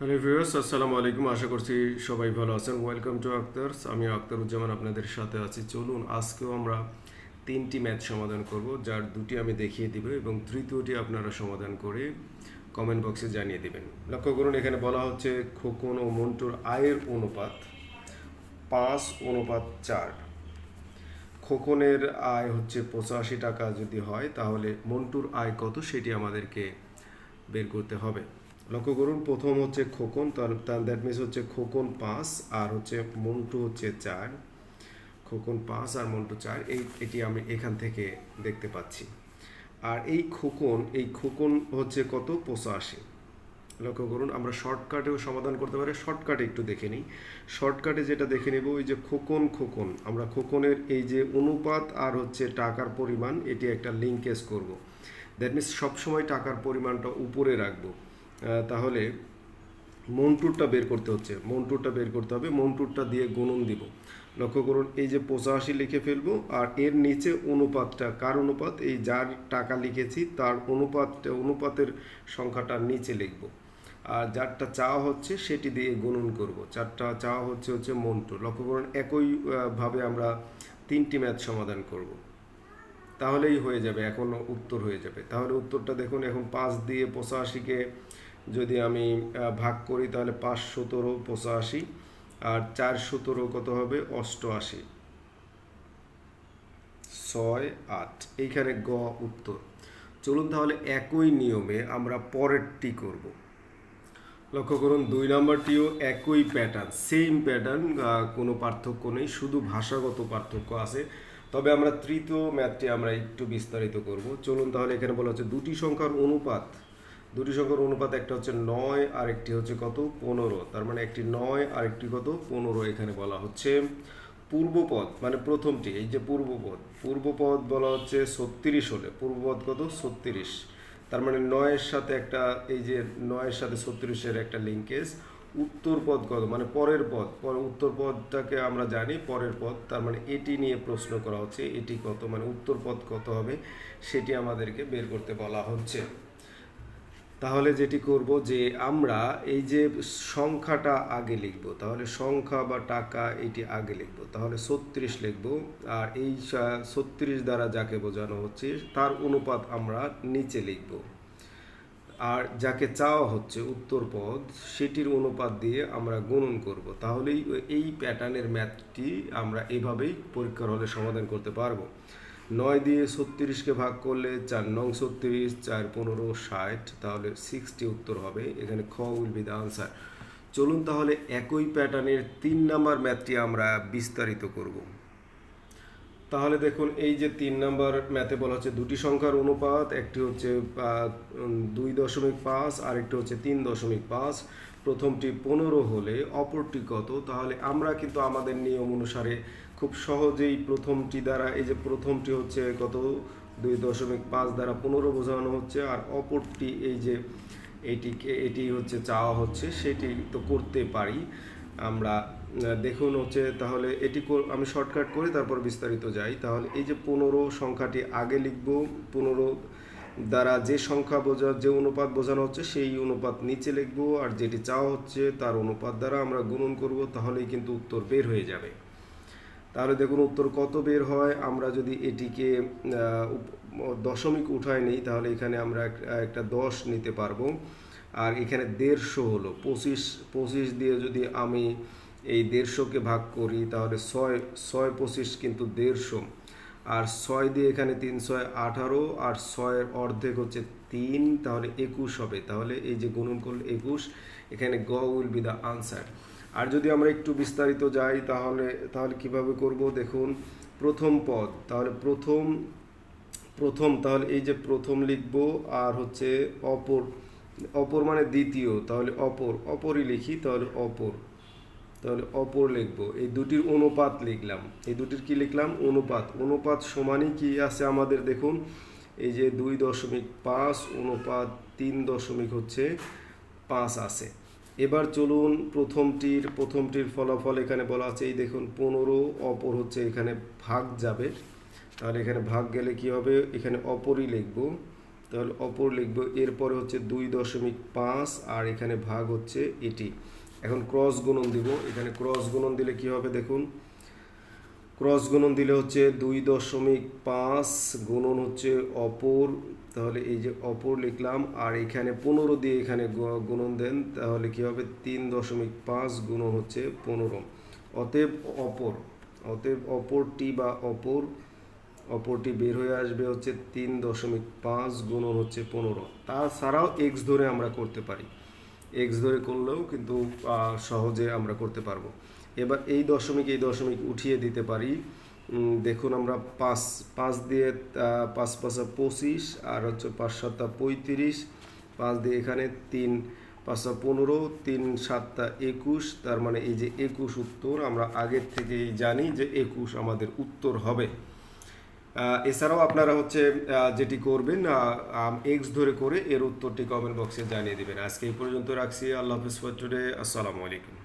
Hello viewers আসসালামু আলাইকুম আশা করছি সবাই ভালো আছেন। ওয়েলকাম টু আক্তারস আমি আক্তারুজ্জামান আপনাদের সাথে আছি। চলুন, আজকেও আমরা তিনটি ম্যাথ সমাধান করব, যার দুটি আমি দেখিয়ে দিব এবং তৃতীয়টি আপনারা সমাধান করে কমেন্ট বক্সে জানিয়ে দিবেন। লক্ষ্য করুন, এখানে বলা হচ্ছে খোকন ও মন্টুর আয়ের অনুপাত পাঁচ, অনুপাত চার। খোকনের আয় হচ্ছে পঁচাশি টাকা যদি হয়, তাহলে মন্টুর আয় কত সেটি আমাদেরকে বের করতে হবে। লক্ষ্য করুন, প্রথম হচ্ছে খোকন, তার দ্যাট মিনস হচ্ছে খোকন পাঁচ আর হচ্ছে মন্টু হচ্ছে চার। খোকন পাঁচ আর মন্টু চার, এই এটি আমি এখান থেকে দেখতে পাচ্ছি। আর এই খোকন এই খোকন হচ্ছে কত? পঁচাশি। লক্ষ্য করুন, আমরা শর্টকাটেও সমাধান করতে পারি। শর্টকাটে একটু দেখে নিই। শর্টকাটে যেটা দেখে নেব, ওই যে খোকন খোকন। আমরা খোকনের এই যে অনুপাত আর হচ্ছে টাকার পরিমাণ, এটি একটা লিঙ্কেজ করব। দ্যাট মিনস সবসময় টাকার পরিমাণটা উপরে রাখব। তাহলে মন্টুরটা বের করতে হচ্ছে। মন্টুরটা বের করতে হবে মন্টুরটা দিয়ে গুণন দিব। লক্ষ্য করুন, এই যে পঁচাশি লিখে ফেলব, আর এর নিচে অনুপাতটা, কার অনুপাত? এই যার টাকা লিখেছি, তার অনুপাতটা, অনুপাতের সংখ্যাটা নিচে লিখব। আর যারটা চাওয়া হচ্ছে, সেটি দিয়ে গুণন করব। চারটা চাওয়া হচ্ছে হচ্ছে মন্টু লক্ষ্য করুন একইভাবে আমরা তিনটি ম্যাথ সমাধান করব। তাহলেই হয়ে যাবে, এখন উত্তর হয়ে যাবে। তাহলে উত্তরটা দেখুন, এখন পাঁচ দিয়ে পঁচাশিকে যদি আমি ভাগ করি তাহলে পাঁচ সতেরো পঁচাশি, আর চার সতেরো কত হবে? অষ্টআশি। ছয় আট। এইখানে গ উত্তর। চলুন তাহলে একই নিয়মে আমরা পরেরটি করব। লক্ষ্য করুন, দুই নম্বরটিও একই প্যাটার্ন সেম প্যাটার্ন কোনো পার্থক্য নেই, শুধু ভাষাগত পার্থক্য আছে। তবে আমরা তৃতীয় ম্যাথটি আমরা একটু বিস্তারিত করব। চলুন তাহলে এখানে বলা হচ্ছে দুটি সংখ্যার অনুপাত দুটি সংখ্যার অনুপাত একটা হচ্ছে নয়, আর একটি হচ্ছে কত? পনেরো। তার মানে একটি নয়, আর একটি কত? পনেরো এখানে বলা হচ্ছে। পূর্বপদ মানে প্রথমটি, এই যে পূর্বপদ। পূর্বপদ বলা হচ্ছে ছত্রিশ হলে। পূর্বপদ কত? ছত্রিশ। তার মানে নয়ের সাথে একটা, এই যে নয়ের সাথে ছত্রিশের একটা লিঙ্কেজ উত্তর পদ কত? মানে পরের পদ। পরে উত্তর পদটাকে আমরা জানি পরের পদ। তার মানে এটি নিয়ে প্রশ্ন করা হচ্ছে, এটি কত? মানে উত্তর পদ কত হবে? সেটি আমাদেরকে বের করতে বলা হচ্ছে। তাহলে যেটি করব যে আমরা এই যে সংখ্যাটা আগে লিখব, তাহলে সংখ্যা বা টাকা এটি আগে লিখব, তাহলে ছত্রিশ লিখব, আর এই ছত্রিশ দ্বারা যাকে বোঝানো হচ্ছে তার অনুপাত আমরা নিচে লিখব। আর যাকে চাওয়া হচ্ছে উত্তর পদ, সেটির অনুপাত দিয়ে আমরা গুণন করব, তাহলেই এই প্যাটার্নের ম্যাথটি আমরা এভাবেই পরীক্ষার হলে সমাধান করতে পারব। নয় দিয়ে ছত্রিশকে ভাগ করলে চার নং ছত্রিশ, চার পনেরো, ষাট, তাহলে সিক্সটি উত্তর হবে। এখানে খ উইল বি দ্য আনসার। চলুন তাহলে একই প্যাটার্নের তিন নাম্বার ম্যাথটি আমরা বিস্তারিত করব। তাহলে দেখুন, এই যে তিন নাম্বার ম্যাথে বলা হচ্ছে দুটি সংখ্যার অনুপাত, একটি হচ্ছে দুই দশমিক পাঁচ আর একটি হচ্ছে তিন দশমিক পাঁচ। প্রথমটি পনেরো হলে অপরটি কত? তাহলে আমরা কিন্তু আমাদের নিয়ম অনুসারে খুব সহজেই প্রথমটি দ্বারা, এই যে প্রথমটি হচ্ছে কত দুই দশমিক পাঁচ দ্বারা পনেরো বোঝানো হচ্ছে, আর অপরটি এই যে এটিকে, এটি হচ্ছে চাওয়া হচ্ছে, সেটি তো করতে পারি। আমরা দেখুন হচ্ছে তাহলে এটি আমি শর্টকাট করে তারপর বিস্তারিত যাই। তাহলে এই যে পনেরো সংখ্যাটি আগে লিখব, পনেরো দ্বারা যে সংখ্যা বোঝা, যে অনুপাত বোঝানো হচ্ছে, সেই অনুপাত নিচে লিখব, আর যেটি চাওয়া হচ্ছে তার অনুপাত দ্বারা আমরা গুণন করব, তাহলেই কিন্তু উত্তর বের হয়ে যাবে। তাহলে দেখুন উত্তর কত বের হয়? আমরা যদি এটিকে দশমিক উঠায় নিই, তাহলে এখানে আমরা একটা দশ নিতে পারব। আর এখানে দেড়শো হলো। পঁচিশ পঁচিশ দিয়ে যদি আমি এই দেড়শোকে ভাগ করি, তাহলে ছয় ছয় পঁচিশ কিন্তু দেড়শো। আর ছয় দিয়ে এখানে তিন, ছয় আঠারো, আর ছয়ের অর্ধেক হচ্ছে তিন, তাহলে একুশ হবে। তাহলে এই যে গুণন করলে একুশ, এখানে গ উইল বি দ্য আনসার। আর যদি আমরা একটু বিস্তারিত যাই, তাহলে তাহলে কীভাবে করব? দেখুন, প্রথম পদ, তাহলে প্রথম প্রথম, তাহলে এই যে প্রথম লিখব, আর হচ্ছে অপর অপর মানে দ্বিতীয়, তাহলে অপর, অপরই লিখি, তাহলে অপর তাহলে অপর লিখব। এই দুটির অনুপাত লিখলাম। এই দুটির কি লিখলাম? অনুপাত। অনুপাত সমানই কি আছে আমাদের? দেখুন, এই যে দুই দশমিক পাঁচ, অনুপাত তিন দশমিক হচ্ছে পাঁচ আছে। এবার চলুন প্রথমটির প্রথমটির ফলাফল এখানে বলা আছে। এই দেখুন, পনেরো, অপর হচ্ছে এখানে ভাগ যাবে। তাহলে এখানে ভাগ গেলে কি হবে? এখানে অপরই লিখব। তাহলে অপর লিখব, এরপরে হচ্ছে দুই দশমিক পাঁচ, আর এখানে ভাগ হচ্ছে এটি। এখন ক্রস গুণন দিব। এখানে ক্রস গুণন দিলে কি হবে? দেখুন ক্রস গুণন দিলে হচ্ছে দুই দশমিক পাঁচ গুণন হচ্ছে অপর, তাহলে এই যে অপর লিখলাম, আর এখানে পনেরো দিয়ে এখানে গুণন দেন, তাহলে কী হবে? তিন দশমিক পাঁচ গুণন হচ্ছে পনেরো। অতএব অপর, অতএব অপরটি বা অপর, অপরটি বের হয়ে আসবে হচ্ছে তিন দশমিক পাঁচ গুণন হচ্ছে পনেরো। তাছাড়াও এক্স ধরে আমরা করতে পারি। এক্স ধরে করলেও কিন্তু সহজে আমরা করতে পারব। এবার এই দশমিক এই দশমিক উঠিয়ে দিতে পারি। দেখুন আমরা পাঁচ পাঁচ দিয়ে পাঁচ পাঁচা পঁচিশ, আর হচ্ছে পাঁচ সাতটা পঁয়ত্রিশ, পাঁচ দিয়ে এখানে তিন পাঁচটা পনেরো, তিন সাতটা একুশ, তার মানে এই যে একুশ উত্তর, আমরা আগের থেকেই জানি যে একুশ আমাদের উত্তর হবে। এছাড়াও আপনারা হচ্ছে যেটি করবেন এক্স ধরে করে এর উত্তরটি কমেন্ট বক্সে জানিয়ে দেবেন। আজকে এই পর্যন্ত রাখছি। আল্লাহ হাফিজ টুডে। আসসালামু আলাইকুম।